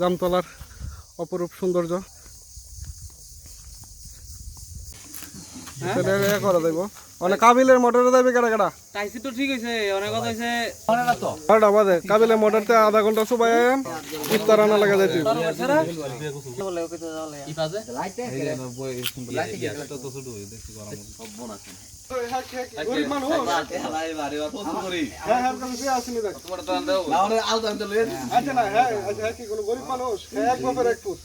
জামতলার অপরূপ সৌন্দর্য। সেটা ইয়ে করা যাইব মানে কাবিলের মোটরে যাবে কেডা কেডা টাইসি তো ঠিক হয়েছে অনেক কথা হয়েছে বারোটা বাজে কাবিলের মোটরতে আধা ঘণ্টা সবাই ইফতার আনা লাগা যাইতে গরিব মানুষ হ্যাঁ হ্যাঁ কাছে শুয়ে আসেনি দেখ আচ্ছা না হ্যাঁ আচ্ছা হ্যাঁ কি কোনো গরিব মানুষ হ্যাঁ এক বাপের এক পুত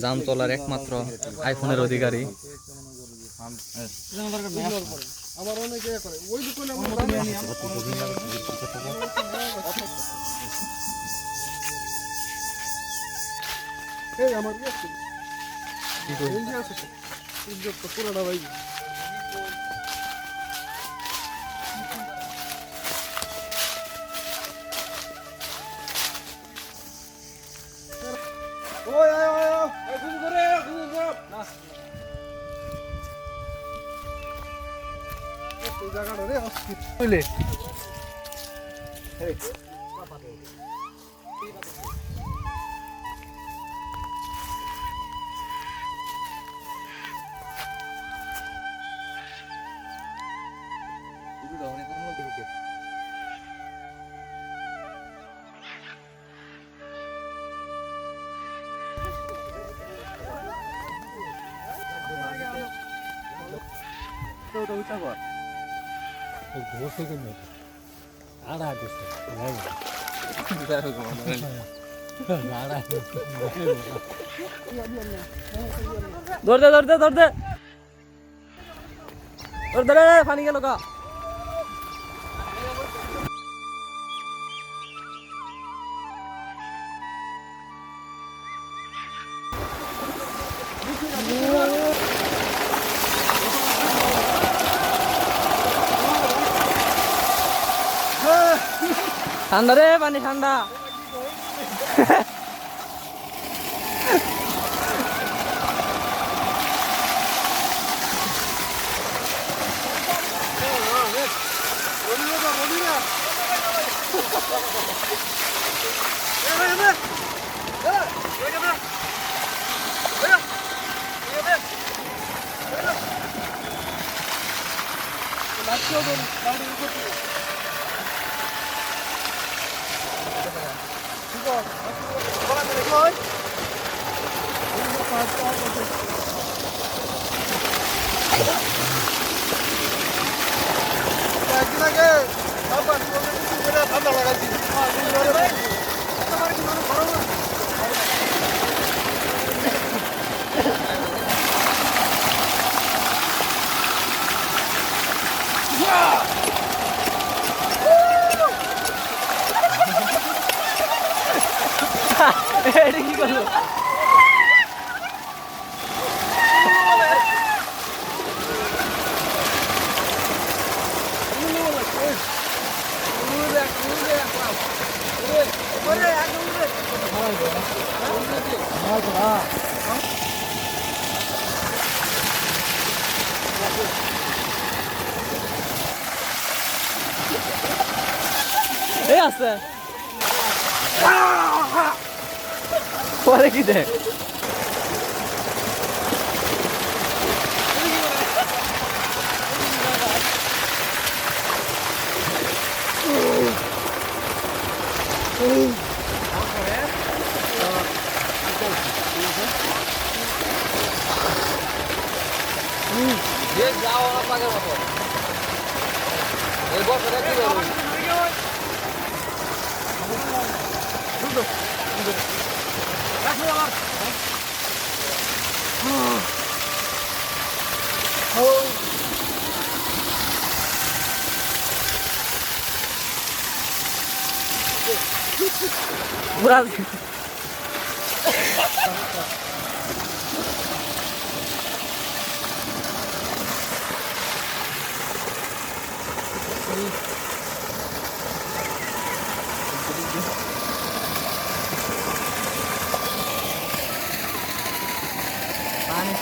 জামতলার একমাত্র আইফোনের অধিকারী। আমার অনেকে করে ওই দোকানে আমার আমার ইয়ে আছে পুরোটা ভাই ওই আয় আয় আয় ঘুম করে ঘুম করে না। জায়গাটা রে অস্থির। বুঝলে? दौड़ दे दौड़ दे दौड़ दे दौड़ दे पानी के लोग ঠান্ডা রে পানি ঠান্ডা একদিন আগে ঠান্ডা লাগাইছি এটা কি করল এই আছে পরে কি দেখ পুরা পানি খেয়ে ক্যামেরা বন্ধ করে দাও বাতিটা দিছো বাতিটা দেখো দিনে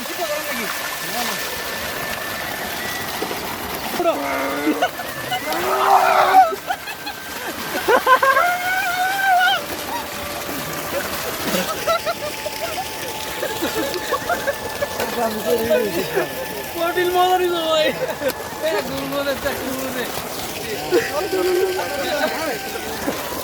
এখানে কেমন চিন্তা করেন নাকি কঠিন মজা দিল ভাই গুল মনে চাকরি মনে এই দে আমার কত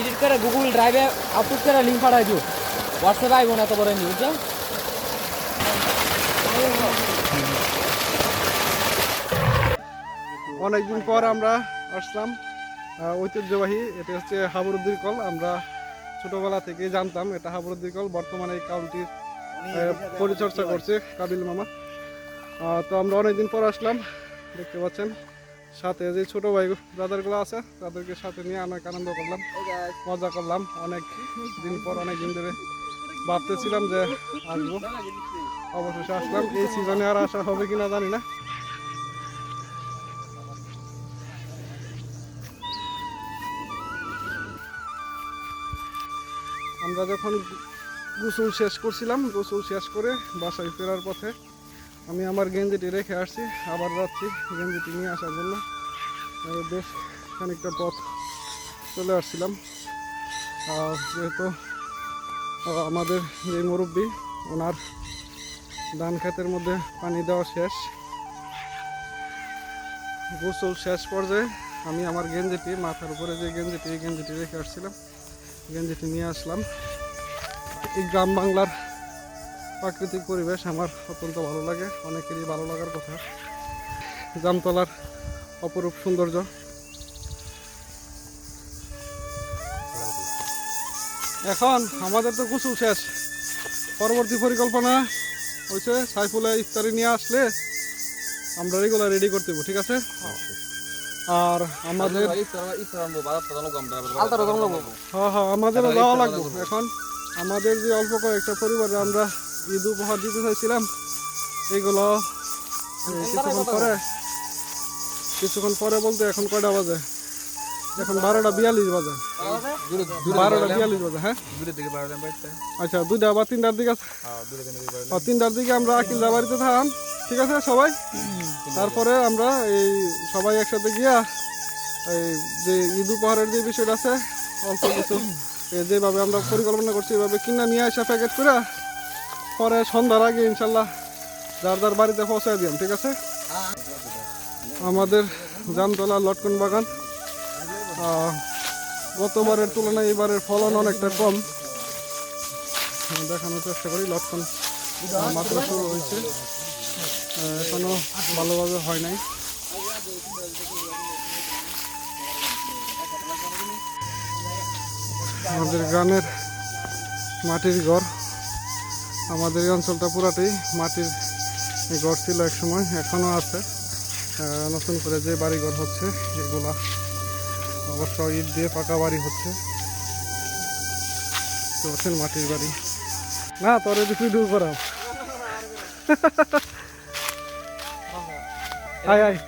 এডিট করে গুগল ড্রাইভে আপলোড করে লিঙ্ক পাঠাই দিও। হোয়াটসঅ্যাপে আইব না এত বড় নিউজ অনেকদিন পর আমরা আসলাম ঐতিহ্যবাহী, এটা হচ্ছে হাবরুদ্দির কল। আমরা ছোটবেলা থেকে জানতাম এটা হাবরুদ্দির কল, বর্তমানে এই কাউন্টির পরিচর্যা করছে কাবিল মামা। তো আমরা অনেকদিন পর আসলাম, দেখতে পাচ্ছেন। সাথে যে ছোট ভাই ব্রাদারগুলো আছে, তাদেরকে সাথে নিয়ে অনেক আনন্দ করলাম, মজা করলাম। অনেক দিন পর, অনেক দিন ধরে ভাবতেছিলাম যে আসব। অবশেষে আসলাম। এই সিজনে আর আসা হবে কিনা জানি না। আমরা যখন গোসল শেষ করছিলাম, গোসল শেষ করে বাসায় ফেরার পথে আমি আমার গেঞ্জিটি রেখে আসছি, আবার যাচ্ছি গেঞ্জিটি নিয়ে আসার জন্য। বেশ খানিকটা পথ চলে আসছিলাম। যেহেতু আমাদের যে মুরব্বী, ওনার ধান ক্ষেতের মধ্যে পানি দেওয়া শেষ, গোসল শেষ পর্যায়ে আমি আমার গেঞ্জিটি, মাথার উপরে যে গেঞ্জিটি, এই গেঞ্জিটি রেখে আসছিলাম। গেঞ্জিটি নিয়ে আসলাম। এই গ্রাম বাংলার প্রাকৃতিক পরিবেশ আমার অত্যন্ত ভালো লাগে অনেকেরই ভালো লাগার কথা। জামতলার অপরূপ সৌন্দর্য। এখন আমাদের তো গোসল শেষ। পরবর্তী পরিকল্পনা হয়েছে সাইফুলে ইফতারি নিয়ে আসলে আমরা এগুলো রেডি করতে দেবো, ঠিক আছে? আর আমাদের হ্যাঁ হ্যাঁ আমাদেরও যাওয়া লাগবে। এখন আমাদের যে অল্প কয়েকটা পরিবারে আমরা ঈদ উপহার দিতে চাইছিলাম এগুলো কিছুক্ষণ পরে কিছুক্ষণ পরে বলতে এখন কয়টা বাজে? এখন বারোটা বিয়াল্লিশ বাজে। বারোটা? বিয়াল্লিশ বাজে হ্যাঁ? আচ্ছা দুইটা বা তিনটার দিকে আছে? ও, তিনটার দিকে আমরা আকিলদা বাড়িতে থাকাম ঠিক আছে সবাই? তারপরে আমরা এই সবাই একসাথে গিয়া এই যে ঈদ উপহারের যে বিষয়টা আছে অল্প কিছু যেভাবে আমরা পরিকল্পনা করছি এভাবে কিনা নিয়ে আসা প্যাকেট করে পরে সন্ধ্যার আগে ইনশাল্লাহ যার যার বাড়িতে পৌঁছায় দিলাম ঠিক আছে? আমাদের জামতলা লটকন বাগান গতবারের তুলনায় এবারের ফলন অনেকটা কম। দেখানোর চেষ্টা করি লটকন মাত্র শুরু হয়েছে। আহ, এখনও ভালোভাবে হয় নাই। আমাদের গ্রামের মাটির ঘর। আমাদের এই অঞ্চলটা পুরাটাই মাটির ঘর ছিল এক সময়, এখনও আছে। নতুন করে যে বাড়িঘর হচ্ছে, এগুলা অবশ্য ইট দিয়ে পাকা বাড়ি হচ্ছে। আছেন মাটির বাড়ি। না, তোর যদি ভিডিও করাম আয় আয়।